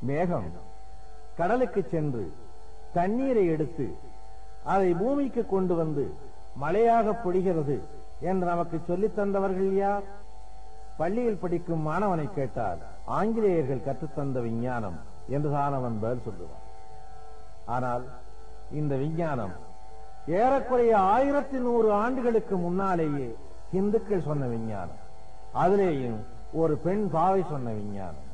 மேகம். கடலுக்கு சென்று தண்ணீரை எடுத்து அதை பூமிக்கு கொண்டு வந்து மழையாக பொழிகிறது என்று நமக்கு சொல்லித் தந்தவர்கள் யார்? பள்ளியில் படிக்கும் மாணவனை கேட்டால் ஆங்கிலேயர்கள் கற்றுத்தந்த விஞ்ஞானம் என்றுதான் அவன் பதில் சொல்லுவான். ஆனால் இந்த விஞ்ஞானம் ஏறக்குறைய ஆயிரத்தி நூறு ஆண்டுகளுக்கு முன்னாலேயே இந்துக்கள் சொன்ன விஞ்ஞானம். அதிலேயும் ஒரு பெண் பாவை சொன்ன விஞ்ஞானம்.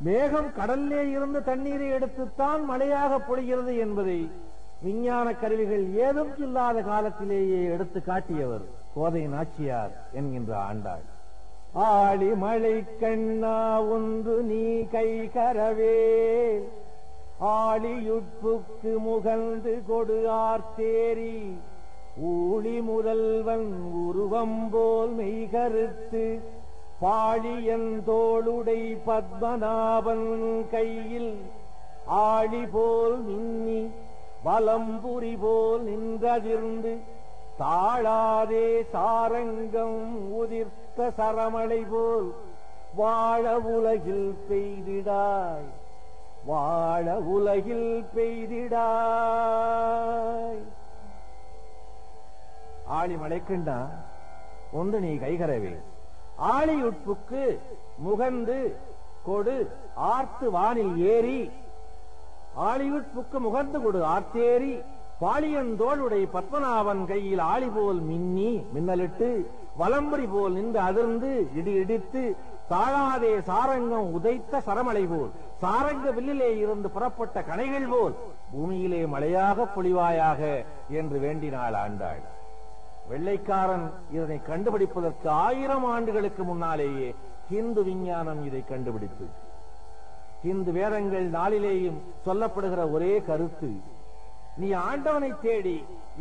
மேகம் கடல்லே இருந்து தண்ணீரை எடுத்துத்தான் மழையாக பொழிகிறது என்பதை விஞ்ஞான கருவிகள் ஏதும் இல்லாத காலத்திலேயே எடுத்து காட்டியவர் கோதை நாச்சியார் என்கின்ற ஆண்டாள். ஆடி மழை கண்ணா ஒன்று நீ கை கரவே. ஆளியுட்புக்கு முகந்து கொடு ஆர்த்தேரி. ஊழி முதல்வன் உருவம் போல் மெய்கருத்து பாழியந்தோளுடை பத்மநாபன் கையில் ஆழி போல் மின்னி வலம்புரி போல் நின்றதிர்ந்து தாழாதே சாரங்கம் உதிர்த்த சரமலை போல் வாழ உலகில் பெய்திடாய் வாழ உலகில் பெய்திடாய். ஆழி மலைக்குண்டா ஒன்று நீ கைகரவே. ஆளியுட்புக்கு முகந்து கொடு ஆர்த்து வானில் ஏறி. ஆளியுட்புக்கு முகந்து கொடு ஆர்த்தேறி. பாலியந்தோளுடைய பத்மநாபன் கையில் ஆளி போல் மின்னி மின்னலிட்டு வலம்புரி போல் நின்று அதிர்ந்து இடி இடித்து தாழாதே சாரங்கம் உதைத்த சரமலை போல் சாரங்க வில்லிலே இருந்து புறப்பட்ட கனைகள் போல் பூமியிலே மழையாக பொழிவாயாக என்று வேண்டினாள் ஆண்டாள். வெள்ளைக்காரன் இதனை கண்டுபிடிப்பதற்கு ஆயிரம் ஆண்டுகளுக்கு முன்னாலேயே ஹிந்து விஞ்ஞானம் இதை கண்டுபிடித்து. ஹிந்து வேதங்கள் நாளிலேயும் சொல்லப்படுகிற ஒரே கருத்து. நீ ஆண்டவனை தேடி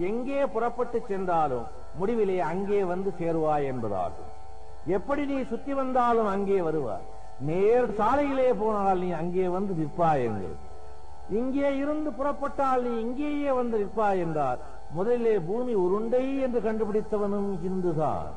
எங்கே புறப்பட்டு சென்றாலும் முடிவிலே அங்கே வந்து சேருவாய் என்பதாகும் எப்படி நீ சுத்தி வந்தாலும் அங்கே வருவாய். நேர் சாலையிலே போனால் நீ அங்கே வந்து நிற்பாய் என்று. இங்கே இருந்து புறப்பட்டால் நீ இங்கேயே வந்து நிற்பாய் என்றார். முதலிலே பூமி உருண்டை என்று கண்டுபிடித்தவனும் இந்துதான்.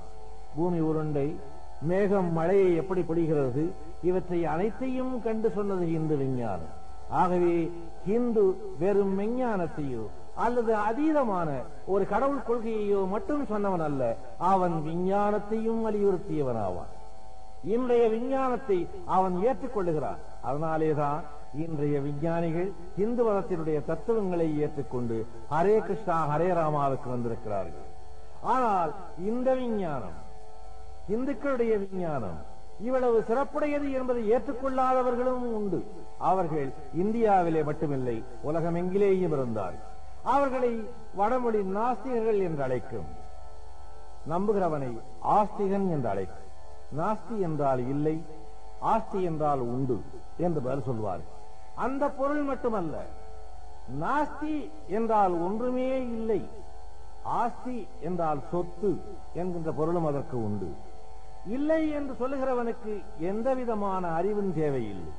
பூமி உருண்டை மேகம் மழையை எப்படி பொழிகிறது இவற்றை அனைத்தையும் கண்டு சொன்னது இந்து விஞ்ஞானம். ஆகவே ஹிந்து வெறும் விஞ்ஞானத்தையோ அல்லது அதீதமான ஒரு கடவுள் கொள்கையையோ மட்டும் சொன்னவன் அல்ல அவன் விஞ்ஞானத்தையும் வலியுறுத்தியவனாவான். இன்றைய விஞ்ஞானத்தை அவன் ஏற்றுக்கொள்ளுகிறான். அதனாலேதான் இன்றைய விஞ்ஞானிகள் இந்து மதத்தினுடைய தத்துவங்களை ஏற்றுக்கொண்டு ஹரே கிருஷ்ணா ஹரே ராமாவுக்கு வந்திருக்கிறார்கள். ஆனால் இந்த விஞ்ஞானம் இந்துக்களுடைய விஞ்ஞானம் இவ்வளவு சிறப்புடையது என்பதை ஏற்றுக்கொள்ளாதவர்களும் உண்டு. அவர்கள் இந்தியாவிலே மட்டுமில்லை உலகமெங்கிலேயும் இருந்தார்கள் அவர்களை வடமொழி நாஸ்திகர்கள் என்று அழைக்கும் நம்புகிறவனை ஆஸ்திகன் என்று அழைக்கும். நாஸ்தி என்றால் இல்லை ஆஸ்தி என்றால் உண்டு என்று பதில் சொல்வார்கள். அந்த பொருள் மட்டுமல்ல நாஸ்தி என்றால் ஒன்றுமே இல்லை ஆஸ்தி என்றால் சொத்து என்கின்ற பொருளும் அதற்கு உண்டு. இல்லை என்று சொல்லுகிறவனுக்கு எந்த விதமான அறிவும் தேவையில்லை.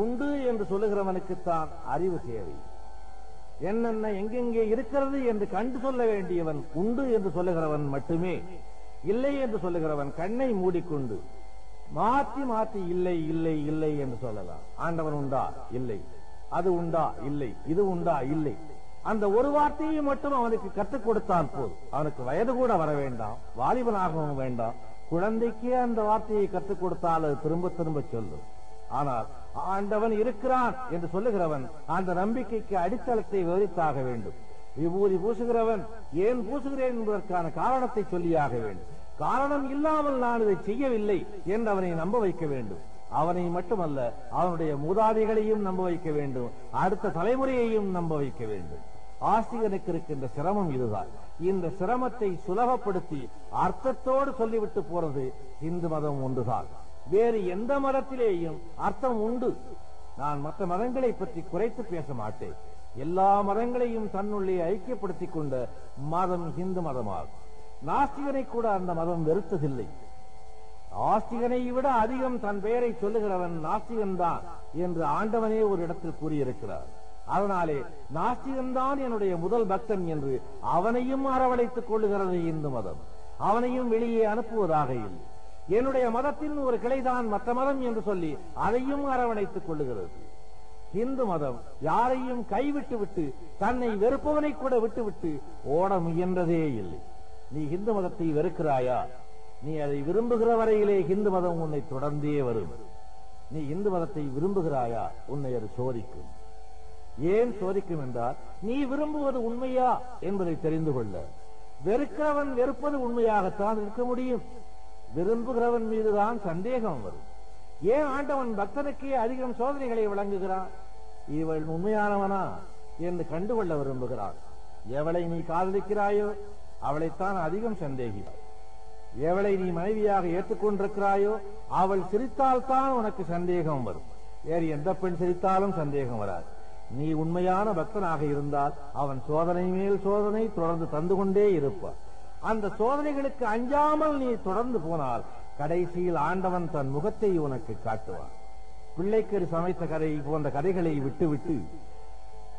உண்டு என்று சொல்லுகிறவனுக்குத்தான் அறிவு தேவை. என்னென்ன எங்கெங்கே இருக்கிறது என்று கண்டு சொல்ல வேண்டியவன் உண்டு என்று சொல்லுகிறவன் மட்டுமே இல்லை என்று சொல்லுகிறவன் கண்ணை மூடிக்கொண்டு மாற்றி மாற்றி இல்லை இல்லை இல்லை என்று சொல்லலாம். ஆண்டவன் உண்டா? இல்லை. அது உண்டா? இல்லை. இது உண்டா? இல்லை. அந்த ஒரு வார்த்தையை மட்டும் அவனுக்கு கற்றுக் கொடுத்தால் போதும். அவனுக்கு வயது கூட வர வேண்டாம். வாலிபனாகவும் வேண்டாம். குழந்தைக்கே அந்த வார்த்தையை கற்றுக் கொடுத்தால் அது திரும்ப திரும்ப சொல்லும். ஆனால் ஆண்டவன் இருக்கிறான் என்று சொல்லுகிறவன் அந்த நம்பிக்கைக்கு அடித்தளத்தை விவரித்தாக வேண்டும். விபூதி பூசுகிறவன் ஏன் பூசுகிறேன் என்பதற்கான காரணத்தை சொல்லியாக வேண்டும். காரணம் இல்லாமல் நான் இதை செய்யவில்லை என்று அவனை நம்ப வைக்க வேண்டும். அவனை மட்டுமல்ல அவனுடைய மூதாதைகளையும் நம்ப வைக்க வேண்டும். அடுத்த தலைமுறையையும் நம்ப வைக்க வேண்டும். ஆசிரியனுக்கு இருக்கின்ற சிரமம் இதுதான். இந்த சிரமத்தை சுலபப்படுத்தி அர்த்தத்தோடு சொல்லிவிட்டு போறது இந்து மதம் ஒன்றுதான். வேறு எந்த மதத்திலேயும் அர்த்தம் உண்டு. நான் மற்ற மதங்களை பற்றி குறைத்து பேச மாட்டேன். எல்லா மதங்களையும் தன்னுள்ளே ஐக்கியப்படுத்திக் கொண்ட மதம் இந்து மதமாகும். நாஸ்திகனை கூட அந்த மதம் வெறுத்ததில்லை. ஆஸ்திகனை விட அதிகம் தன் பெயரை சொல்லுகிறவன் நாஸ்திகன் தான் என்று ஆண்டவனே ஒரு இடத்தில் கூறியிருக்கிறார். அதனாலே நாஸ்திகன் தான் என்னுடைய முதல் பக்தன் என்று அவனையும் அரவணைத்துக் கொள்ளுகிறது இந்து மதம். அவனையும் வெளியே அனுப்புவதாக இல்லை. என்னுடைய மதத்தின் ஒரு கிளைதான் மற்ற மதம் என்று சொல்லி அதையும் அரவணைத்துக் கொள்ளுகிறது. இந்து மதம் யாரையும் கைவிட்டு விட்டு தன்னை வெறுப்பவனை கூட விட்டுவிட்டு ஓட முயன்றதே இல்லை. நீ இந்து மதத்தை வெறுக்கிறாயா? நீ அதை விரும்புகிற வரையிலே இந்து மதம் உன்னை தொடர்ந்தே வரும். நீ இந்து மதத்தை விரும்புகிறாயா? உன்னை அது சோதிக்கும். ஏன் சோதிக்கும் என்றால் நீ விரும்புவது உண்மையா என்பதை தெரிந்து கொள்ள. வெறுக்கிறவன் வெறுப்பது உண்மையாகத்தான் இருக்க முடியும். விரும்புகிறவன் மீதுதான் சந்தேகம் வரும். ஏன் ஆண்டவன் பக்தனுக்கே அதிகம் சோதனைகளை வழங்குகிறான்? இவள் உண்மையானவனா என்று கண்டுகொள்ள விரும்புகிறான். எவளை நீ காதலிக்கிறாயோ அவளைத்தான் அதிகம் சந்தேகிப்பாய் எவளை நீ மனைவியாக ஏற்றுக்கொண்டிருக்கிறாயோ அவள் சிரித்தால்தான் உனக்கு சந்தேகம் வரும். வேறு எந்த பெண் சிரித்தாலும் சந்தேகம் வராது. நீ உண்மையான பக்தனாக இருந்தால் அவன் சோதனை மேல் சோதனை தொடர்ந்து தந்து கொண்டே இருப்பான் அந்த சோதனைகளுக்கு அஞ்சாமல் நீ தொடர்ந்து போனால் கடைசியில் ஆண்டவன் தன் முகத்தை உனக்கு காட்டுவான். பிள்ளைக்கரு சமைத்த கதை போன்ற கதைகளை விட்டுவிட்டு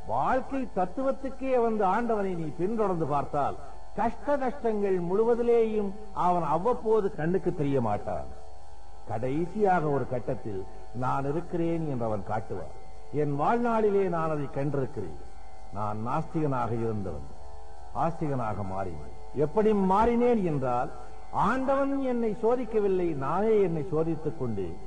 வாழ்க்கை தத்துவத்துக்கே வந்து ஆண்டவனை நீ பின்தொடர்ந்து பார்த்தால் கஷ்ட கஷ்டங்கள் முழுவதிலேயும் அவன் அவ்வப்போது கண்ணுக்கு தெரிய மாட்டான் கடைசியாக ஒரு கட்டத்தில் நான் இருக்கிறேன் என்று அவன் காட்டுவான். என் வாழ்நாளிலே நான் அதை கண்டிருக்கிறேன். நான் நாஸ்திகனாக இருந்தவன். ஆஸ்திகனாக மாறினேன். எப்படி மாறினேன் என்றால் ஆண்டவன் என்னை சோதிக்கவில்லை நானே என்னை சோதித்துக் கொண்டேன்.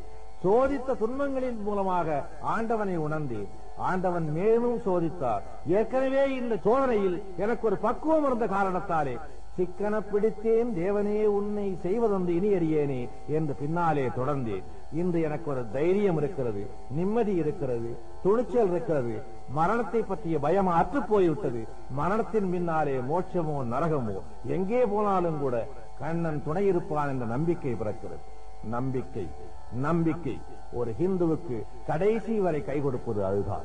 சோதித்த துன்பங்களின் மூலமாக ஆண்டவனை உணர்ந்தேன். ஆண்டவன் மேலும் சோதித்தார். ஏற்கனவே இந்த சோதனையில் எனக்கு ஒரு பக்குவம் இருந்த காரணத்தாலே சிக்கன பிடித்தேன் தேவனே உன்னை செய்வதென்று இனி அறியேனே என்று பின்னாலே தொடர்ந்தேன். இன்று எனக்கு ஒரு தைரியம் இருக்கிறது நிம்மதி இருக்கிறது துணிச்சல் இருக்கிறது மரணத்தை பற்றிய பயம் அற்று போய்விட்டது. மரணத்தின் பின்னாலே மோட்சமோ நரகமோ எங்கே போனாலும் கூட கண்ணன் துணை இருப்பான் என்ற நம்பிக்கை பிறக்கிறது. நம்பிக்கை. நம்பிக்கை. ஒரு ஹிந்துவுக்கு கடைசி வரை கை கொடுப்பது அதுதான்.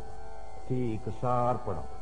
ஸ்ரீ கிருஷ்ணார்ப்பணம்